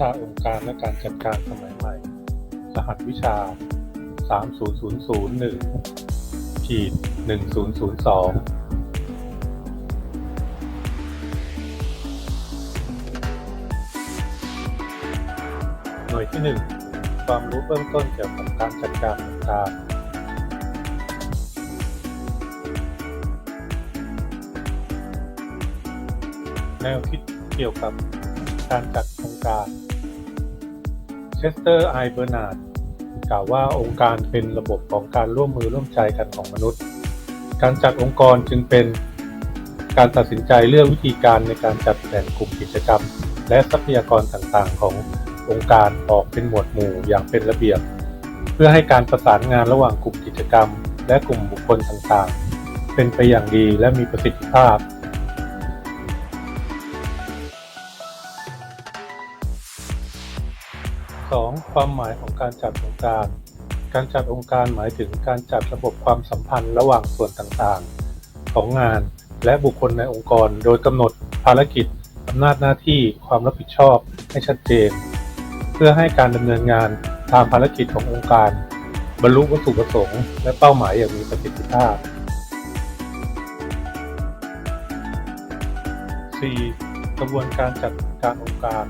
วิชาองค์การและการจัดการสมัยใหม่ รหัสวิชา 30001ขีด1002หน่วยที่ 1 ความรู้เบื้องต้นเกี่ยวกับการจัดการองค์การแนวคิดเกี่ยวกับการจัดองค์การ เชสเตอร์ไอเบอร์นาร์ดกล่าวว่าองค์การเป็นระบบของการร่วมมือร่วมใจกันของมนุษย์ การจัดองค์กรจึงเป็นการตัดสินใจเลือกวิธีการในการจัดแบ่งกลุ่มกิจกรรม และทรัพยากรต่างๆ ขององค์การออกเป็นหมวดหมู่อย่างเป็นระเบียบ เพื่อให้การประสานงานระหว่างกลุ่มกิจกรรม และกลุ่มบุคคลต่างๆ เป็นไปอย่างดีและมีประสิทธิภาพ 2. ความหมายของการจัดองค์การ การจัดองค์การหมายถึงการจัดระบบความสัมพันธ์ระหว่างส่วนต่างๆ ของงานและบุคคลในองค์กร โดยกำหนดภารกิจอำนาจหน้าที่ความรับผิดชอบให้ชัดเจน เพื่อให้การดำเนินงานตามภารกิจขององค์การ บรรลุวัตถุประสงค์ และเป้าหมายอย่างมีประสิทธิภาพ 4. กระบวนการจัดการองค์การ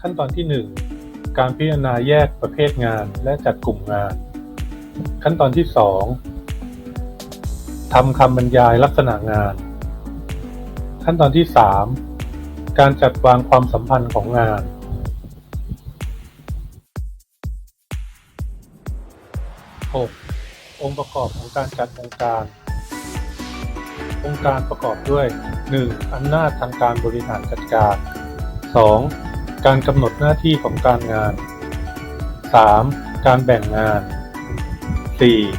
ขั้นตอนที่ 1 การพิจารณาแยกประเภทงานและจัดกลุ่มงาน ขั้นตอนที่ 2ทำคำบรรยายลักษณะงาน ขั้นตอนที่ 3 การจัดวางความสัมพันธ์ของงาน 6. องค์ประกอบของการจัดองค์การ องค์การประกอบด้วย 1. อำนาจทางการบริหารจัดการ 2. การกำหนดหน้าที่ของการงาน 3. การแบ่งงาน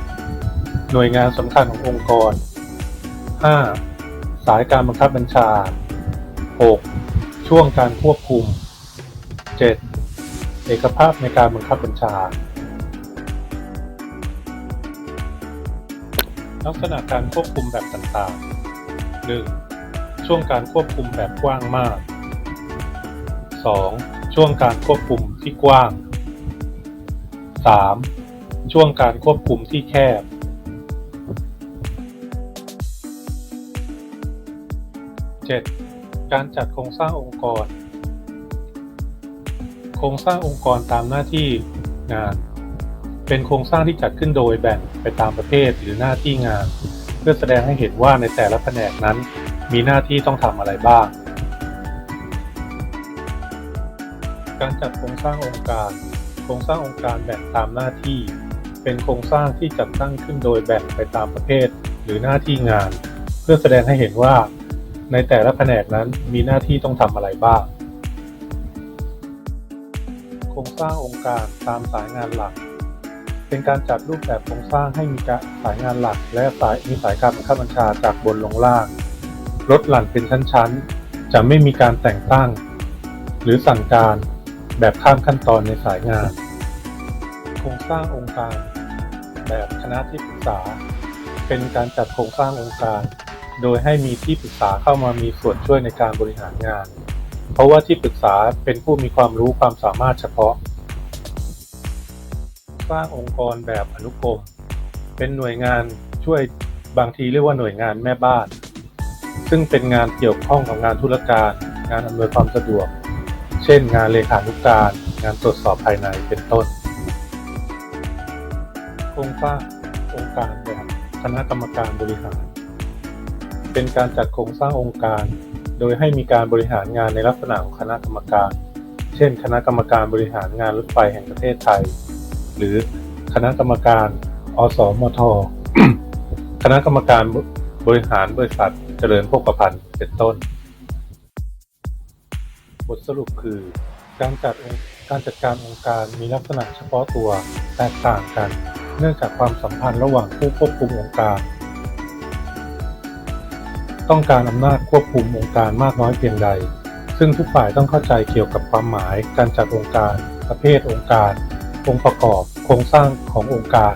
4. หน่วยงานสำคัญขององค์กร 5. สายการบังคับบัญชา 6. ช่วงการควบคุม 7. เอกภาพในการบังคับบัญชา ลักษณะการควบคุมแบบต่างๆ 1. ช่วงการควบคุมแบบกว้างมาก 2. ช่วงการควบคุมที่กว้าง 3. ช่วงการควบคุมที่แคบ 7. การจัดโครงสร้างองค์กร โครงสร้างองค์กรตามหน้าที่งาน เป็นโครงสร้างที่จัดขึ้นโดยแบ่งไปตามประเภทหรือหน้าที่งาน เพื่อแสดงให้เห็นว่าในแต่ละแผนกนั้น มีหน้าที่ต้องทำอะไรบ้าง การจัดโครงสร้างองค์การ โครงสร้างองค์การแบ่งตามหน้าที่ เป็นโครงสร้างที่จัดตั้งขึ้นโดยแบ่งไปตามประเภทหรือหน้าที่งาน เพื่อแสดงให้เห็นว่า ในแต่ละแผนกนั้นมีหน้าที่ต้องทำอะไรบ้าง โครงสร้างองค์การตามสายงานหลัก เป็นการจัดรูปแบบโครงสร้างให้มีกสายงานหลัก และสายมีสายการบังคับบัญชาจากบนลงล่างลดหลั่นเป็นชั้นๆ จะไม่มีการแต่งตั้ง หรือสั่งการ แบบข้ามขั้นตอนในสายงาน โครงสร้างองค์การ แบบคณะที่ปรึกษา เป็นการจัดโครงสร้างองค์การ โดยให้มีที่ปรึกษาเข้ามามีส่วนช่วยในการบริหารงาน เพราะว่าที่ปรึกษาเป็นผู้มีความรู้ความสามารถเฉพาะ สร้างองค์กรแบบอนุกรม เป็นหน่วยงานช่วยบางทีเรียกว่าหน่วยงานแม่บ้าน ซึ่งเป็นงานเกี่ยวข้องกับงานธุรการ งานอำนวยความสะดวก เช่น งานเลขานุการ งานตรวจสอบภายในเป็นต้นโครงสร้างองค์การแบบคณะกรรมการบริหาร เป็นการจัดโครงสร้างองค์การ โดยให้มีการบริหารงานในลักษณะของคณะกรรมการ เช่น คณะกรรมการบริหารงานรถไฟแห่งประเทศไทย หรือคณะกรรมการ อสมท คณะกรรมการบริหารบริษัทเจริญโภคภัณฑ์เป็นต้น บทสรุปคือ การจัดการจัดการองค์การมีลักษณะเฉพาะตัวแตกต่างกัน เนื่องจากความสัมพันธ์ระหว่างผู้ควบคุมองค์การ ต้องการอำนาจควบคุมองค์การมากน้อยเพียงใด ซึ่งทุกฝ่ายต้องเข้าใจเกี่ยวกับความหมาย การจัดองค์การ ประเภทองค์การ องค์ประกอบ โครงสร้างขององค์การ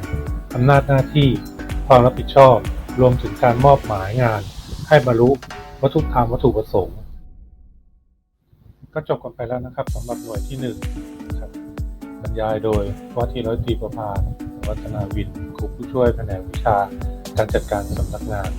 อำนาจหน้าที่ ความรับผิดชอบ รวมถึงการมอบหมายงาน ให้บรรลุวัตถุธรรมวัตถุประสงค์ ก็จบกันไปแล้วนะครับสำหรับหน่วยที่หนึ่งนะครับบรรยายโดยว่าที่ร้อยตรีประภาวัฒนาวินครูผู้ช่วยแผนกวิชา การจัดการสำนักงาน